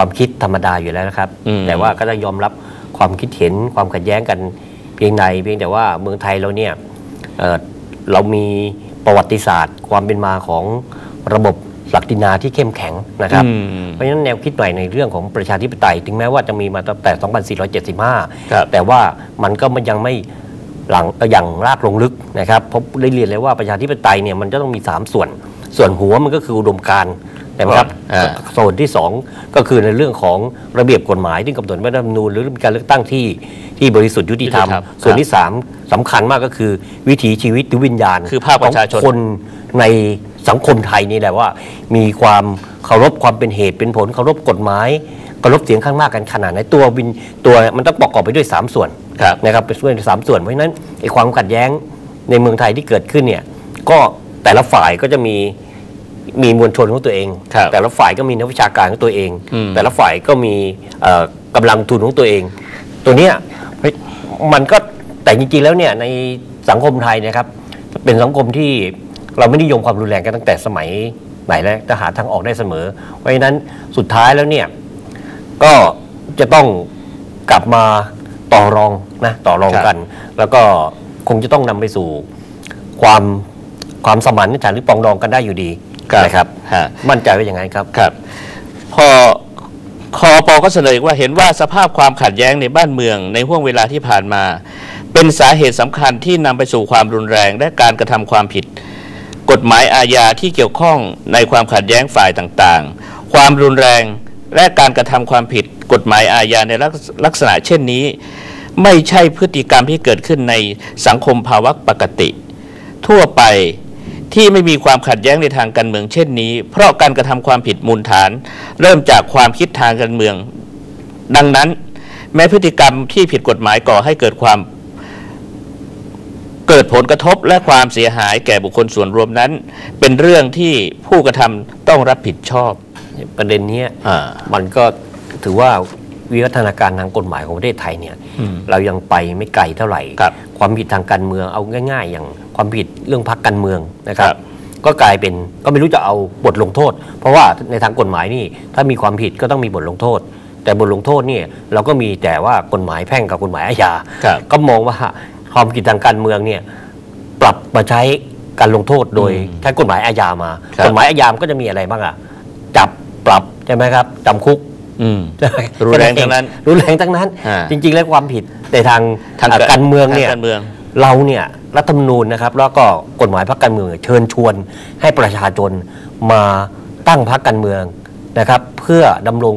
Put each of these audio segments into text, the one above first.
ความคิดธรรมดาอยู่แล้วนะครับอืมแต่ว่าก็ต้องยอมรับความคิดเห็นความขัดแย้งกันเพียงใดเพียงแต่ว่าเมืองไทยเราเนี่ยเอ่อเรามีประวัติศาสตร์ ความเป็นมาของระบบศักดินาที่เข้มแข็งนะครับอืมเพราะฉะนั้นแนวคิดใหม่ในเรื่องของประชาธิปไตย ถึงแม้ว่าจะมีมาตั้งแต่ 2475ครับแต่ว่ามันก็มันยังไม่หลังอย่างรากลงลึกนะครับเพราะได้เรียนเลยว่าประชาธิปไตยเนี่ยมันจะต้องมี 3 ส่วน ส่วนหัวมันก็คืออุดมการ ณ์แต่ไหมครับอ่าส่วนที่2ก็คือในเรื่องของระเบียบกฎหมายที่กำหนดไว้ในรัฐธรรมนูญหรือการเลือกตั้งที่ที่บริสุทธิ์ยุติธรรมยุติธรรมส่วนที่ 3สำคัญมากก็คือวิถีชีวิตหรือวิญญาณคือภาคประชาชนของคนในสังคมไทยนี่แหละว่า มีความเคารพความเป็นเหตุเป็นผลเคารพกฎหมายเคารพเสียงข้างมากกันขนาดไหนตัววินตัวมันต้องประกอบไปด้วย 3 ส่วนครับนะครับเป็นส่วนสามส่วนเพราะฉะนั้นไอ้ความขัดแย้งในเมืองไทยที่เกิดขึ้นเนี่ยก็แต่ละฝ่ายก็จะมี มีมวลชนของตัวเอง ครับแต่ละฝ่ายก็มีนักวิชาการของตัวเอง อืม แต่ละฝ่ายก็มีเอ่อกำลังทุนของตัวเอง ตัวเนี้ยเฮ้ยมันก็แต่จริงๆแล้วเนี่ยในสังคมไทยเนะครับ เป็นสังคมที่เราไม่นิยมความรุนแรงกันตั้งแต่สมัยไหนแล้วแต่หาทางออกได้เสมอ เพราะฉะนั้นสุดท้ายแล้วเนี่ย ก็จะต้องกลับมาต่อรองนะต่อรองครับกัน แล้วก็คงจะต้องนำไปสู่ความความสมานฉันท์หรือปรองดองกันได้อยู่ดี นะครับฮะมั่นใจว่าอย่างนั้นครับ ครับ พอคอปอก็เสนออีกว่าเห็นว่าสภาพความขัดแย้งในบ้านเมืองในห่วงเวลาที่ผ่านมา เป็นสาเหตุสำคัญที่นำไปสู่ความรุนแรง และการกระทำความผิด กฎหมายอาญาที่เกี่ยวข้องในความขัดแย้งฝ่ายต่างๆ ความรุนแรงและการกระทำความผิด กฎหมายอาญาในลักษลักษณะเช่นนี้ ไม่ใช่พฤติกรรมที่เกิดขึ้นในสังคมภาวะปกติ ทั่วไป ที่ไม่มีความขัดแย้งในทางการเมืองเช่นนี้ เพราะการกระทำความผิดมูลฐาน เริ่มจากความคิดทางการเมือง ดังนั้น แม้พฤติกรรมที่ผิดกฎหมายก่อให้เกิดความเกิดผลกระทบและความเสียหายแก่บุคคลส่วนรวมนั้น เป็นเรื่องที่ผู้กระทำต้องรับผิดชอบประเด็นเนี้ยอ่ามันก็ถือว่าวิวัฒนาการทางกฎหมายของประเทศไทยเนี่ยอืมเรายังไปไม่ไกลเท่าไหร่ครับความผิดทางการเมืองเอาง่าย ๆ อย่าง ความผิดเรื่องพักการเมืองนะครับครับ ก็กลายเป็นก็ไม่รู้จะเอาบทลงโทษ เพราะว่าในทางกฎหมายนี่ถ้ามีความผิดก็ต้องมีบทลงโทษ แต่บทลงโทษเนี่ยเราก็มีแต่ว่ากฎหมายแพ่งกับกฎหมายอาญาครับก็มองว่าความผิดทางการเมืองเนี่ยปรับมาใช้การลงโทษโดยอืมใช้กฎหมายอาญามาครับกฎหมายอาญามันก็จะมีอะไรบ้างอะจับปรับใช่ไหมครับจำคุกอืมรุนแรงทั้งนั้นรุนแรงทั้งนั้นอ่าจริง ๆ แล้วความผิดในทางทางอ่การเมืองเนี่ยทางการ เมืองเราเนี่ยรัฐธรรมนูญนะครับ แล้วก็กฎหมายพรรคการเมืองเชิญชวนให้ประชาชนมาตั้งพรรคการเมืองนะครับ เพื่อดำรง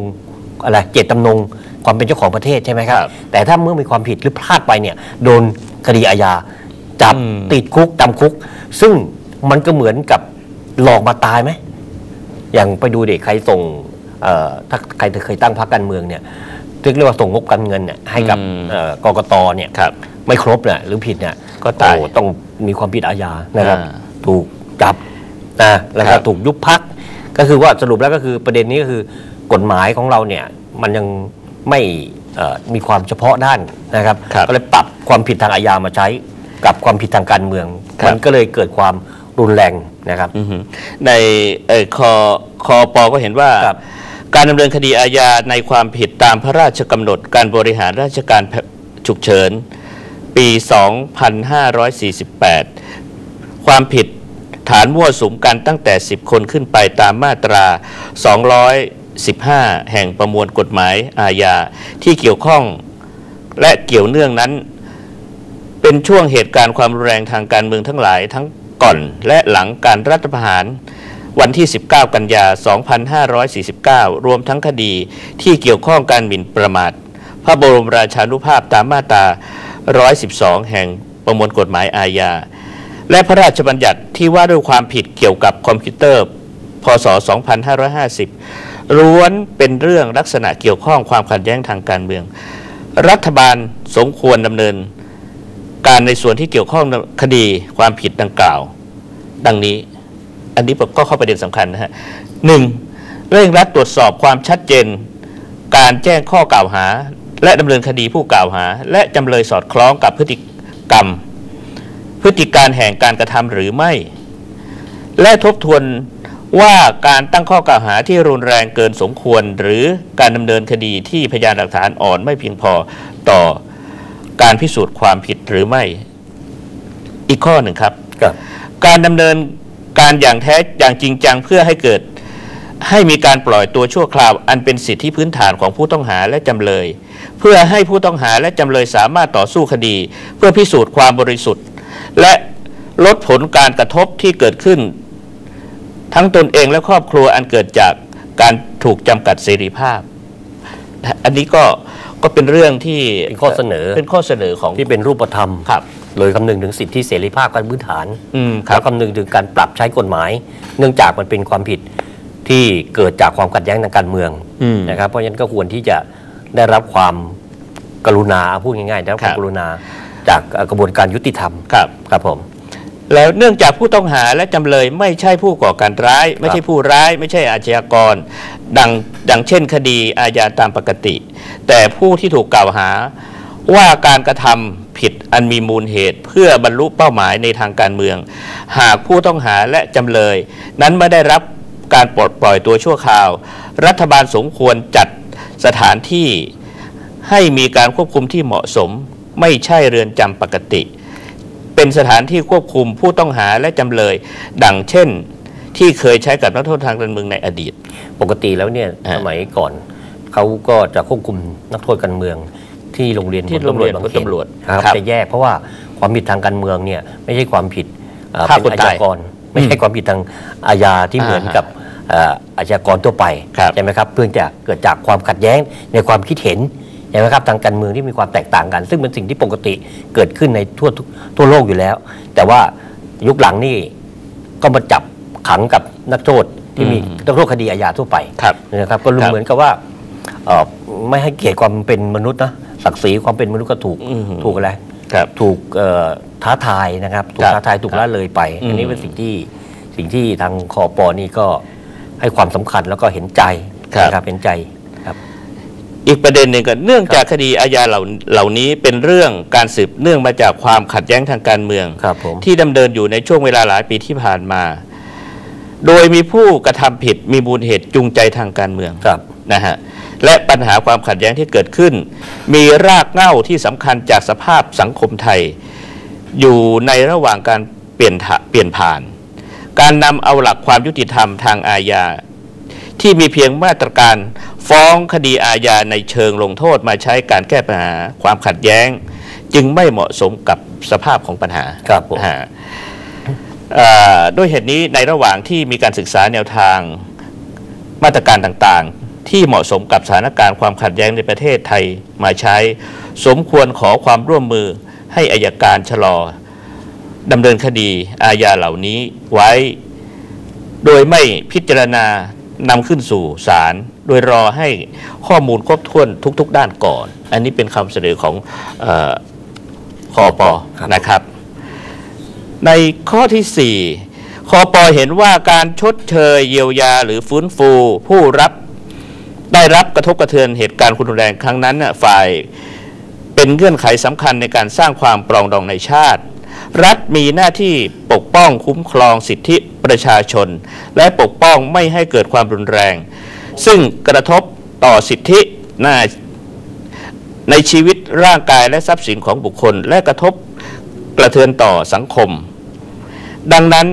อะไรเจตจำนงความเป็นเจ้าของประเทศใช่ไหมครับครับ แต่ถ้าเมื่อมีความผิดหรือพลาดไปเนี่ยโดนคดีอาญาจับอืม ติดคุกจำคุก ซึ่งมันก็เหมือนกับหลอกมาตายไหม อย่างไปดูเด็กใครส่งเอ่อถ้าใครเคยตั้งพรรคการเมืองเนี่ยเรียกว่าส่งงบการเงินเนี่ยให้กับอืม เอ่อกกตเนี่ยครับ ไม่ครบเนี่ยหรือผิดเนี่ยก็ตายโอ้ต้องมีความผิดอาญานะครับ อ่าถูกจับนะแล้วคก็รับถูกยุบพักก็คือว่าสรุปแล้วก็คือประเด็นนี้ก็คือกฎหมายของเราเนี่ยมันยังไม่เอ่อมีความเฉพาะด้านนะครับ ครับก็เลยปรับความผิดทางอาญามาใช้กับความผิดทางการเมือง ครับ มันก็เลยเกิดความรุนแรงนะครับ อือฮึในเอ่อคอคอปอก็เห็นว่า ครับ การดำเนินคดีอาญาในความผิดตามพระราชกำหนด การบริหารราชการฉุกเฉิน ปี 2548 ความผิดฐานมั่วสุมกันตั้งแต่ 10 คนขึ้นไปตามมาตรา 215 แห่งประมวลกฎหมายอาญาที่เกี่ยวข้องและเกี่ยวเนื่องนั้น เป็นช่วงเหตุการณ์ความรุนแรงทางการเมืองทั้งหลายทั้งก่อนและหลังการรัฐประหารวันที่ 19 กันยา 2549 รวมทั้งคดีที่เกี่ยวข้องการหมิ่นประมาท พระบรมราชานุภาพตามมาตรา 112 แห่งประมวลกฎหมายอาญา และพระราชบัญญัติที่ว่าด้วยความผิดเกี่ยวกับคอมพิวเตอร์ พศ 2550 ล้วนเป็นเรื่องลักษณะเกี่ยวข้องความขัดแย้งทางการเมือง รัฐบาลสมควรดำเนิน การในส่วนที่เกี่ยวข้องคดีความผิดดังกล่าว ดังนี้ อันนี้ก็เข้าประเด็นสำคัญนะฮะหนึ่งเร่งรัดตรวจสอบความชัดเจน การแจ้งข้อกล่าวหา และดำเนินคดีผู้กล่าวหา และจำเลยสอดคล้องกับพฤติกรรม พฤติการแห่งการกระทำหรือไม่ และทบทวนว่าการตั้งข้อกล่าวหาที่รุนแรงเกินสมควร หรือการดำเนินคดีที่พยานหลักฐานอ่อนไม่เพียงพอต่อการพิสูจน์ความผิดหรือไม่ อีกข้อหนึ่งครับครับการดำเนินการอย่างแท้อย่างจริงจังเพื่อให้เกิดให้มีการปล่อยตัวชั่วคราว อันเป็นสิทธิพื้นฐานของผู้ต้องหาและจำเลย เพื่อให้ผู้ต้องหาและจำเลยสามารถต่อสู้คดี เพื่อพิสูจน์ความบริสุทธิ์ และลดผลการกระทบที่เกิดขึ้น ทั้งตนเองและครอบครัวอันเกิดจากการถูกจำกัดเสรีภาพ อันนี้ก็ก็เป็นเรื่องที่เป็นข้อเสนอเป็นข้อเสนอของที่เป็นรูปธรรมครับโดยคำนึงถึงสิทธิเสรีภาพการพื้นฐานอืมคแล้รับวคำนึงถึงการปรับใช้กฎหมาย เนื่องจากมันเป็นความผิดที่เกิดจากความขัดแย้งทางการเมืองอืมนะครับ เพราะฉะนั้นก็ควรที่จะ ได้รับความกรุณาพูดง่ายๆได้รับความครับกรุณาจากเอ่อกระบวนการยุติธรรมครับครับผมแล้วเนื่องจากผู้ต้องหาและจำเลยไม่ใช่ผู้ก่อการร้าย ไม่ใช่ผู้ร้าย ไม่ใช่อาชญากร ดังดังเช่นคดีอาญาตามปกติ แต่ผู้ที่ถูกกล่าวหาว่าการกระทำผิดอันมีมูลเหตุ เพื่อบรรลุเป้าหมายในทางการเมือง หากผู้ต้องหาและจำเลย นั้นไม่ได้รับการปลดปล่อยตัวชั่วคราว รัฐบาลสมควรจัด สถานที่ให้มีการควบคุมที่เหมาะสม ไม่ใช่เรือนจำปกติ เป็นสถานที่ควบคุมผู้ต้องหาและจำเลย ดังเช่นที่เคยใช้กับนักโทษทางการเมืองในอดีต ปกติแล้วเนี่ยฮะสมัยก่อนเขาก็จะควบคุมนักโทษการเมืองที่โรงเรียนที่พลตำรวจโรงเรียนบางเขนพลตำรวจครับครับจะแยกเพราะว่าความผิดทางการเมืองเนี่ยไม่ใช่ความผิดเอ่อฆ่าเป็นคนอาตาชยญากรไม่ใช่ความผิดทางอาญาที่เหมือนอ่าฮะกับเอ่ออาชญากรทั่วไปครับใช่ไหมครับเพื่อจะเกิดจากความขัดแย้งในความคิดเห็นใช่ไหมครับทางการเมืองที่มีความแตกต่างกัน ซึ่งเป็นสิ่งที่ปกติเกิดขึ้นในทั่วทุกทั่วโลกอยู่แล้ว แต่ว่ายุคหลังนี่ก็มาจับขังกับนักโทษที่มีอืมนักโทษคดีอาญาทั่วไปครับนะครับ ก็ครับเหมือนกับว่าเอ่อไม่ให้เกียรติความเป็นมนุษย์นะศักดิ์ศรีความเป็นมนุษย์ก็ถูกอืมถูกอะไรครับถูกเอ่อท้าทายนะครับ ถูกครับท้าทายถูกละเลยไปอืมอันนี้เป็นสิ่งที่สิ่งที่ทางคอปอนี่ก็ ให้ความสำคัญแล้วก็เห็นใจนะครับเห็นใจครับ อีกประเด็นหนึ่งก็เนื่องจากคดีอาญาเหล่าเหล่านี้เป็นเรื่องการสืบเนื่องมาจากความขัดแย้งทางการเมืองครับผมที่ดำเนินอยู่ในช่วงเวลาหลายปีที่ผ่านมา โดยมีผู้กระทำผิดมีมูลเหตุจูงใจทางการเมืองครับนะฮะและปัญหาความขัดแย้งที่เกิดขึ้น มีรากเหง้าที่สำคัญจากสภาพสังคมไทย อยู่ในระหว่างการเปลี่ยนถะเปลี่ยนผ่าน การนำเอาหลักความยุติธรรมทางอาญา ที่มีเพียงมาตรการฟ้องคดีอาญาในเชิงลงโทษมาใช้การแก้ปัญหาความขัดแย้ง จึงไม่เหมาะสมกับสภาพของปัญหาครับผมฮะเอ่อด้วยเหตุนี้ในระหว่างที่มีการศึกษาแนวทางมาตรการต่างๆ ที่เหมาะสมกับสถานการณ์ความขัดแย้งในประเทศไทยมาใช้ สมควรขอความร่วมมือให้อายการชะลอ ดำเนินคดีอาญาเหล่านี้ไว้ โดยไม่พิจารณานำขึ้นสู่ศาลโดยรอให้ข้อมูลครบถ้วนทุก ๆ ด้านก่อน อันนี้เป็นคำเสนอของเออคอปอครับนะครับ ในข้อที่ 4คอปอเห็นว่าการชดเชยเยียวยาหรือฟื้นฟู ผู้รับได้รับกระทบกระเทือนเหตุการณ์คุณรุนแรงครั้งนั้นน่ะฝ่ายเป็นเงื่อนไขสำคัญในการสร้างความปรองดองในชาติ รัฐมีหน้าที่ปกป้องคุ้มครองสิทธิประชาชน และปกป้องไม่ให้เกิดความรุนแรง ซึ่งกระทบต่อสิทธิหน้าในชีวิตร่างกายและทรัพย์สินของบุคคล และกระทบกระเทือนต่อสังคม ดังนั้น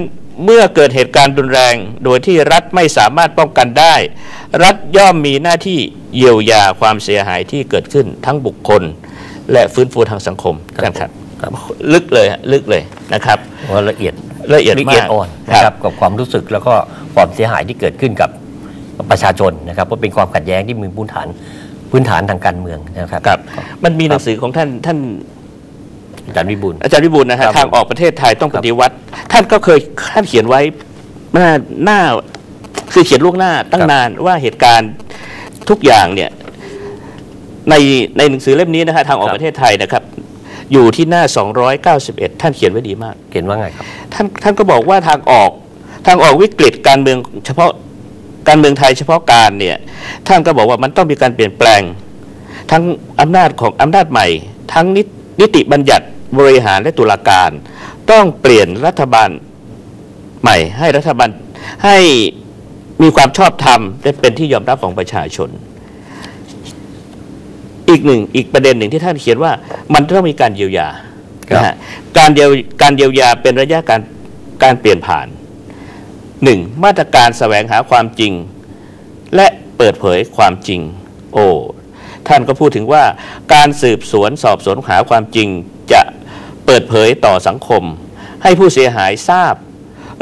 เมื่อเกิดเหตุการณ์รุนแรง โดยที่รัฐไม่สามารถป้องกันได้ รัฐย่อมมีหน้าที่เยียวยาความเสียหายที่เกิดขึ้นทั้งบุคคล และฟื้นฟูทางสังคมครับกัน ครับครับลึกเลยฮะลึกเลยนะครับ ว่าละเอียดละเอียดละมาเอียดกอ่อนคนะครัรับ บกับความรู้สึกแล้วก็ความเสียหายที่เกิดขึ้นกับประชาชนนะครับเพราะเป็นความขัดแย้งที่มีพื้นฐานพื้นฐานทางการเมืองนะครับครับ มันมีหนังสือของท่านท่าน อาจารย์วิบูลย์ อาจารย์วิบูลย์นะฮะครับทางออกประเทศไทยต้องครัปบฏิวัติ ท่านก็เคยท่านเขียนไว้หน้าหน้าคือเขียนล่วงหน้าตั้งนานว่าเหตุการณ์ทุกอย่างเนี่ย ในในหนังสือเล่มนี้นะฮะทางออกประเทศไทยนะครับ อยู่ที่หน้า 291 ท่านเขียนไว้ดีมาก เขียนว่าไงครับ ท่านท่านก็บอกว่าทางออกทางออกวิกฤตการเมืองเฉพาะการเมืองไทยเฉพาะการเนี่ยท่านก็บอกว่ามันต้องมีการเปลี่ยนแปลง ทั้งอำนาจของอำนาจใหม่ ทั้งนิตนิติบัญญัติบริหารและตุลาการ ต้องเปลี่ยนรัฐบาลใหม่ ให้รัฐบาลให้มีความชอบธรรมและเป็นที่ยอมรับของประชาชน อีกหนึ่งอีกประเด็นหนึ่งที่ท่านเขียนว่า มันต้องมีการเยียวยาครับนะฮะการเยียวการเยียวยาเป็นระยะการการเปลี่ยนผ่านหนึ่งมาตรการแสวงหาความจริง และเปิดเผยความจริง โอ้ท่านก็พูดถึงว่าการสืบสวนสอบสวนหาความจริงจะเปิดเผยต่อสังคม ให้ผู้เสียหายทราบ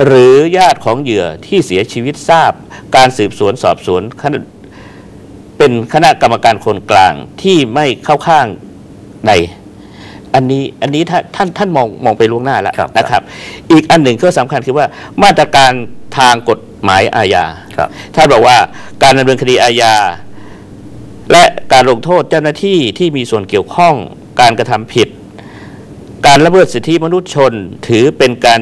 หรือญาติของเหยื่อที่เสียชีวิตทราบ การสืบสวนสอบสวนคณะ เป็นคณะกรรมการคนกลางที่ไม่เข้าข้างในอันนี้อันนี้ท่านท่านท่านมองมองไปล่วงหน้าแล้วครับนะครับ อีกอันหนึ่งก็สำคัญคือว่ามาตรการทางกฎหมายอาญาครับท่านบอกว่าการดำเนินคดีอาญา และการลงโทษเจ้าหน้าที่ที่มีส่วนเกี่ยวข้องการกระทำผิด การละเมิดสิทธิมนุษยชนถือเป็นการ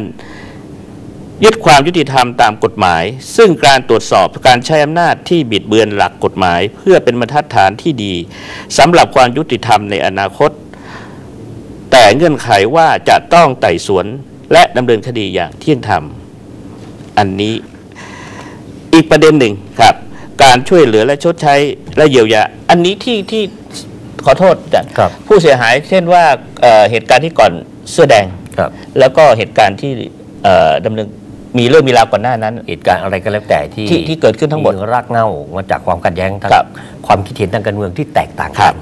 ยึดความยุติธรรมตามกฎหมาย ซึ่งการตรวจสอบการใช้อำนาจที่บิดเบือนหลักกฎหมาย เพื่อเป็นบรรทัดฐานที่ดีสำหรับความยุติธรรมในอนาคต แต่เงื่อนไขว่าจะต้องไต่สวนและดำเนินคดีอย่างเที่ยงธรรม อันนี้อีกประเด็นหนึ่งครับ การช่วยเหลือและชดใช้และเยียวยา อันนี้ที่ที่ขอโทษจ้ะครับผู้เสียหายเช่นว่าเอ่อเหตุการณ์ที่ก่อนเสื้อแดงครับแล้วก็เหตุการณ์ที่เอ่อดำเนิน มีเรื่องมีราวก่อนหน้านั้น เหตุการณ์อะไรก็แล้วแต่ที่ที่ที่เกิดขึ้นทั้งหมดที่รากเหง้ามาจากความขัดแย้งทางครับความคิดเห็นทางการเมืองที่แตกต่างครักับ น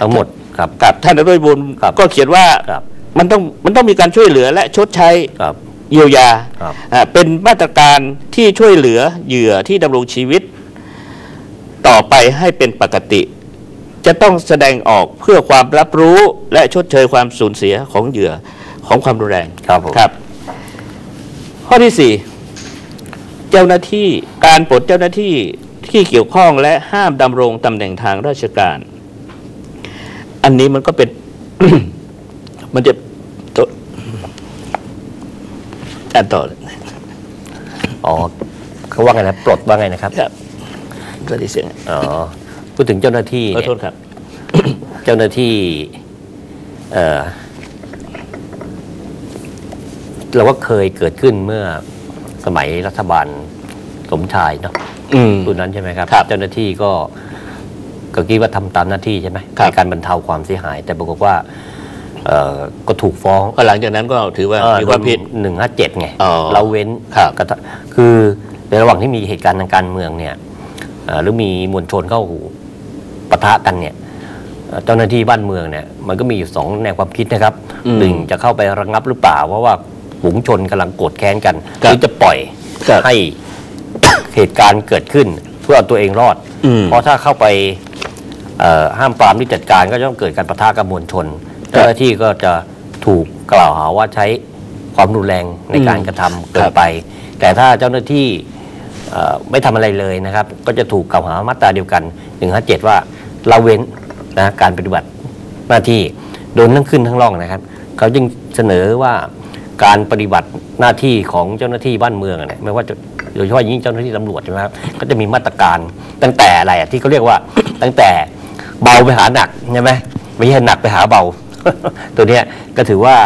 ทั้งหมดครับกับท่านอรุยบุญครับก็เขียนว่าครับ มันต้องมันต้องมีการช่วยเหลือและชดใช้ครับ เยียวยาครับ อ่าเป็นมาตรการที่ช่วยเหลือเหยื่อที่ดำรงชีวิต ต่อไปให้เป็นปกติ จะต้องแสดงออกเพื่อความรับรู้และชดเชยความสูญเสียของเหยื่อของความรุนแรงครับผม ครับ ข้อที่สี่เจ้าหน้าที่การปลดเจ้าหน้าที่ที่เกี่ยวข้องและห้ามดำรงตำแหน่งทางราชการ อันนี้มันก็เป็น มันจะตัวอ่านต่อเลยอ๋อเขาว่าไงนะปลดว่าไงนะครับครับสวัสดีเสียงอ๋อพูดถึงเจ้าหน้าที่ขอเนี่ยโทษครับ เจ้าหน้าที่ เอ่อ เราก็เคยเกิดขึ้นเมื่อสมัยรัฐบาลสมชายเนาะอืม รุ่นนั้นใช่ไหมครับ ครับเจ้าหน้าที่ก็ก็คิดว่าทำตามหน้าที่ใช่ไหมครับ ในการบรรเทาความเสียหาย แต่ปรากฏว่า เอ่อก็ถูกฟ้องก็หลังจากนั้นก็ถือว่ามีความผิด หนึ่งห้าเจ็ดไงอ๋อเราเว้นครับกระทะคือในระหว่างที่มีเหตุการณ์ทางการเมืองเนี่ยเอ่อหรือมีมวลชนเข้าปะทะกันเนี่ยเอ่อเจ้าหน้าที่บ้านเมืองเนี่ยมันก็มีอยู่สองแนวความคิดนะครับอืม หนึ่งจะเข้าไประงับหรือเปล่า เพราะว่า ฝูงชนกำลังโกรธแค้นกันหรือจะปล่อยให้เหตุการณ์เกิดขึ้นเพื่อเอาตัวเองรอดอเพราะถ้าเข้าไปห้ามปรามที่จัดการก็จะต้องเกิดการประทะกับมวลชนเจ้าหน้าที่ก็จะถูกกล่าวหาว่าใช้ความรุนแรงในการกระทำเกินไป แต่ถ้าเจ้าหน้าที่ไม่ทำอะไรเลยนะครับ ก็จะถูกกล่าวหามาตราเดียวกัน 157 ว่าละเว้นนะการปฏิบัติหน้าที่โดนทั้งขึ้นทั้งล่องนะครับ เขาจึงเสนอว่า การปฏิบัติหน้าที่ของเจ้าหน้าที่บ้านเมืองเนี่ยไม่ว่าจะโดยเฉพาะยิ่งเจ้าหน้าที่ตำรวจใช่ไหมครับก็จะมีมาตรการตั้งแต่อะไรอะที่เขาเรียกว่าตั้งแต่เบาไปหาหนักใช่ไหมไม่ใช่หนักไปหาเบา ตัวเนี้ยก็ถือว่า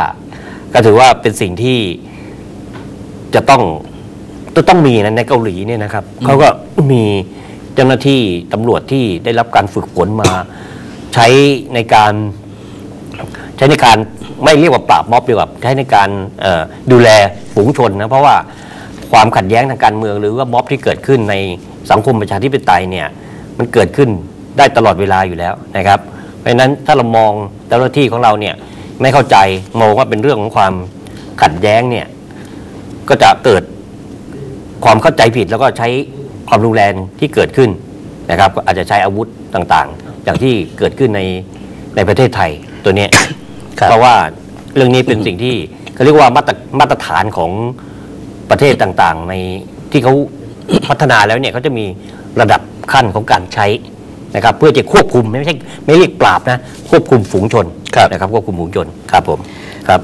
ก็ถือว่าเป็นสิ่งที่จะต้องจะต้องมีนะในเกาหลีเนี่ยนะครับเขาก็มีเจ้าหน้าที่ตำรวจที่ได้รับการฝึกฝนมา ใช้ในการ ใช้ในการไม่เรียกว่าปราบม็อบดีกว่าใช้ในการดูแลฝูงชนนะเพราะว่าความขัดแย้งทางการเมือง หรือว่าม็อบที่เกิดขึ้นในสังคมประชาธิปไตยเนี่ยมันเกิดขึ้นได้ตลอดเวลาอยู่แล้วนะครับ เพราะฉะนั้นถ้าเรามองเจ้าหน้าที่ของเราเนี่ยไม่เข้าใจมองว่าเป็นเรื่องของความขัดแย้งเนี่ยก็จะเกิดความเข้าใจผิดแล้วก็ใช้ความรุนแรงที่เกิดขึ้นนะครับ ก็อาจจะใช้อาวุธต่างๆ อย่างที่เกิดขึ้นในในประเทศไทยตัวเนี้ย เพราะว่าเรื่องนี้เป็นสิ่งที่เขาเรียกว่ามาตรมาตรฐานของประเทศต่างๆ ในที่เขาพัฒนาแล้วเนี่ยเขาจะมีระดับขั้นของการใช้นะครับ เพื่อจะควบคุมไม่ใช่ไม่เรียกปราบนะควบคุมฝูงชนครับนะครับควบคุมฝูงชนครับผมครับ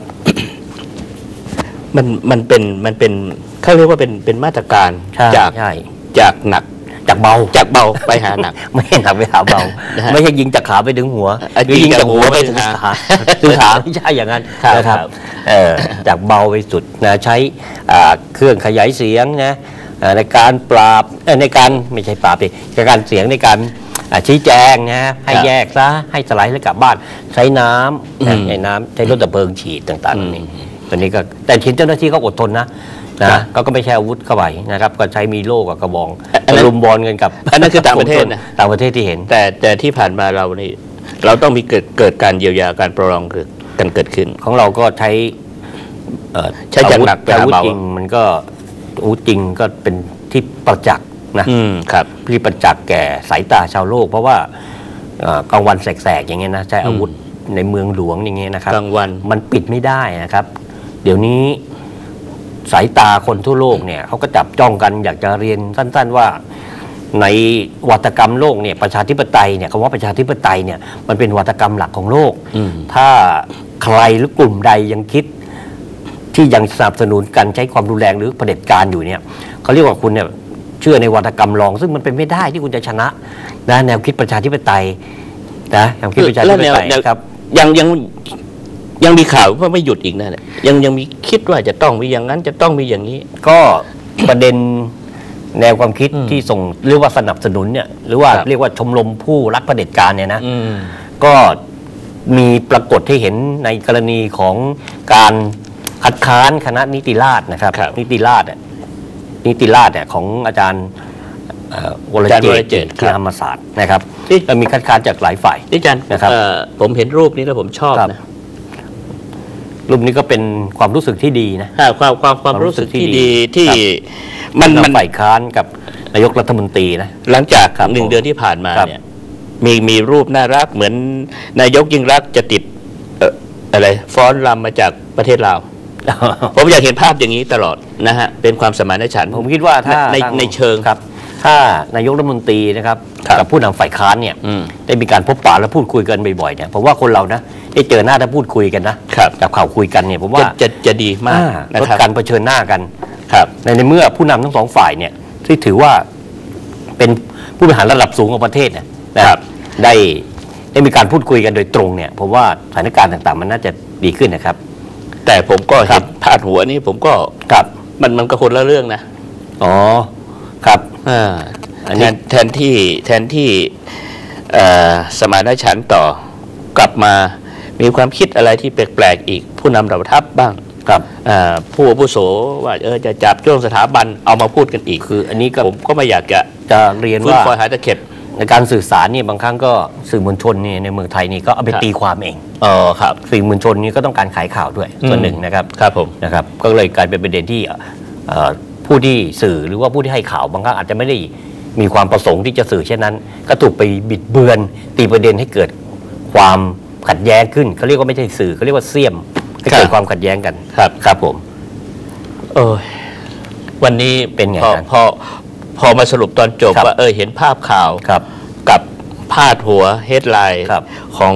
มันมันเป็นมันเป็นเขาเรียกว่าเป็นเป็นมาตรการใช่จากใช่จากหนัก จากเบาจากเบาไปหาหนัก ไม่ให้หนักไปหาเบานะฮะไม่ใช่ยิงจากขาไปถึงหัวอะหรือยิงจากหัวไปยิถึงงจากหัวขาถึงขาไม่ใช่อย่างนั้นครับนะครับครับเออจากเบาไปสุดนะใช้อ่าเครื่องขยายเสียงนะอ่าในการปราบเอ่อในการไม่ใช่ปราบดิในการเสียงในการอ่าชี้แจงนะฮะให้ครับแยกซะให้สไลด์แล้วกลับบ้าน ใช้น้ำนะอืมใช้น้ำใช้รถดับเพลิงฉีดต่างๆอืมนี่ตัวนี้ก็แต่ทีมเจ้าหน้าที่ก็อดทนนะ นะครับก็ก็ไม่ใช่อาวุธเข้าไปนะครับ ก็ใช้มีโล่กับกระบองอันนั้นตะลุมบอลกันกับอันนั้นคือต่างประเทศนะต่างประเทศที่เห็น แต่แต่ที่ผ่านมาเรานี่เราต้องมีเกิดเกิดการเยียวยาการประลองกันเกิดขึ้น ของเราก็ใช้เอ่อใช้จากหนักไปอาหาวุธเบาจริงมันก็อาวุธจริงก็เป็นที่ประจักษ์นะอืมครับที่ประจักษ์แก่สายตาชาวโลก เพราะว่าเอ่อกลางวันแสกๆอย่างเงี้ยนะใช้อาวุธในเมืองหลวงอย่างเงี้ยนะครับกลางวันมันปิดไม่ได้นะครับ เดี๋ยวนี้ สายตาคนทั่วโลกเนี่ยเขาก็จับจ้องกันอยากจะเรียนสั้น ๆว่าในวัตกรรมโลกเนี่ยประชาธิปไตยเนี่ยคำว่าประชาธิปไตยเนี่ยมันเป็นวัตกรรมหลักของโลกอืมถ้าใครหรือกลุ่มใดยังคิด ที่ยังสนับสนุนการใช้ความรุนแรงหรือเผด็จการอยู่เนี่ยเขาเรียกว่าคุณเนี่ยเชื่อในวัตกรรมรอง ซึ่งมันเป็นไม่ได้ที่คุณจะชนะนะแนวคิดประชาธิปไตยนะแนวคิดประชาธิปไตยแล้วแนวครับยังยัง ยังมีข่าวว่าไม่หยุดอีกนะเนี่ยยังยังมีคิดว่าจะต้องมีอย่างนั้นจะต้องมีอย่างนี้ ก็ประเด็นแนวความคิดอืมที่ส่งหรือว่าสนับสนุนเนี่ยหรือว่าครับ เรียกว่าชมรมผู้รักเผด็จการเนี่ยนะ อืม ก็มีปรากฏให้เห็นในกรณีของการคัดค้านคณะนิติราษฎร์นะครับ ครับนิติราษฎร์อะนิติราษฎร์เนี่ยของอาจารย์เอ่อวรอาจารย์เจวรตเจตที่ครับธรรมศาสตร์นะครับที่ ก็มีคัดค้านจากหลายฝ่ายนี่อาจารย์นะครับเอ่อผมเห็นรูปนี้แล้วผมชอบครับ นะ รูปนี้ก็เป็นความรู้สึกที่ดีนะอ่าความความความรู้สึกที่ดีที่ครับมันนำมันฝ่ายค้านกับนายกรัฐมนตรีนะหลังจากครับหนึ่งผมเดือนที่ผ่านมาครับเนี่ยมีมีรูปน่ารักเหมือนนายกยิ่งรักษณ์จะติดเอ่ออะไรฟ้อนรำมาจากประเทศลาวผมอยากเห็นภาพอย่างนี้ตลอดนะฮะเป็นความสมานฉันท์ผมคิดว่าถ้าในทางในเชิงครับ ถ้านายกรัฐมนตรีนะครับครับกับผู้นำฝ่ายค้านเนี่ยอืมได้มีการพบปะและพูดคุยกันบ่อยๆเนี่ยผมว่าคนเรานะได้เจอหน้าถ้าพูดคุยกันนะครับ จับข่าวคุยกันเนี่ยผมว่าจะจะจะดีมากอ่านะลดครับการเผชิญหน้ากัน ครับ ในในเมื่อผู้นำทั้งสองฝ่ายเนี่ยที่ถือว่าเป็นผู้บริหารระดับสูงของประเทศเนี่ยนะครับได้ได้มีการพูดคุยกันโดยตรงเนี่ยผมว่าสถานการณ์ต่างๆ มันน่าจะดีขึ้นนะครับ แต่ผมก็ครัเห็บ นพาดหัวนี้ผมก็ครับมันมันก็คนละเรื่องนะ อ๋อครับ อ่าอันแทนี้นแทนที่แทนที่เอ่อสมานฉันท์ต่อกลับมามีความคิดอะไรที่แปลกๆอีก ผู้นำเหล่าทัพบ้างครับอ่าผู้อาวุโสว่าเออจะจับจ้วงสถาบันเอามาพูดกันอีกคือ อันนี้ก็ผมก็ไม่อยากจะจะเรียนฟื้นว่าฟอยหาตะเข็บในการสื่อสารเนี่ยบางครั้งก็สื่อมวลชนเนี่ยในเมืองไทยนี่ก็เอาไปครับตีความเองอ๋อครับสื่อมวลชนนี่ก็ต้องการขายข่าวด้วยส่วนหนึ่งนะครับครับผมนะครับ ก็เลยกลายเป็นประเด็นที่เอ่อ ผู้ที่สื่อหรือว่าผู้ที่ให้ข่าวบางครั้งอาจจะไม่ได้มีความประสงค์ที่จะสื่อเช่นนั้น ก็ถูกไปบิดเบือน ตีประเด็นให้เกิดความขัดแย้งขึ้นเขาเรียกว่าไม่ใช่สื่อเขาเรียกว่าเสี่ยมให้เกิดความขัดแย้งกันครับครับผม เออวันนี้เป็นไงพอครับพอพอมาสรุปตอนจบครับว่าเออเห็นภาพข่าวครับ กับพาดหัวเฮดไลน์ครับของ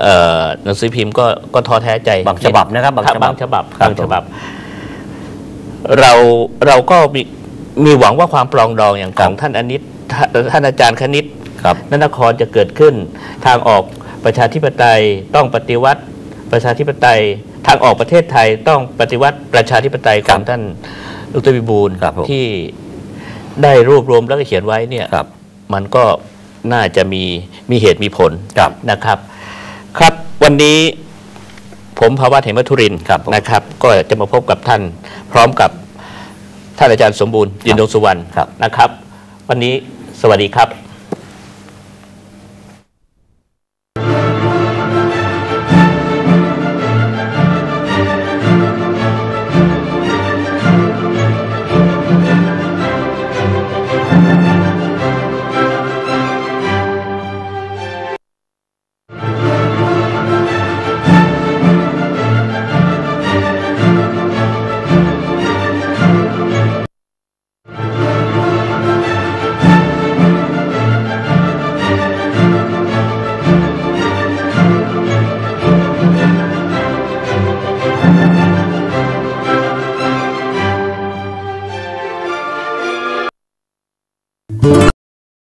เอ่อหนังสือพิมพ์ก็ก็ท้อแท้ใจบางฉบับนะครับบางฉบับบางฉบับ เราเราก็มีมีหวังว่าความปรองดองอย่างครัขบองท่านอนิตท่านท่านอาจารย์คณิตครับนนครจะเกิดขึ้น ทางออกประชาธิปไตยต้องปฏิวัติประชาธิปไตย ทางออกประเทศไทยต้องปฏิวัติประชาธิปไตยของท่านดรวิบูลย์ครับผมที่ได้รวบรวมแล้วก็เขียนไว้เนี่ยครับมันก็น่าจะมีมีเหตุมีผลครับนะครับ ครับวันนี้ ผมภาวะเหมธุรินทร์ครับผมนะครับ ก็จะมาพบกับท่านพร้อมกับท่านอาจารย์สมบูรณ์ยินดงสุวรรณครับ นะครับ วันนี้สวัสดีครับ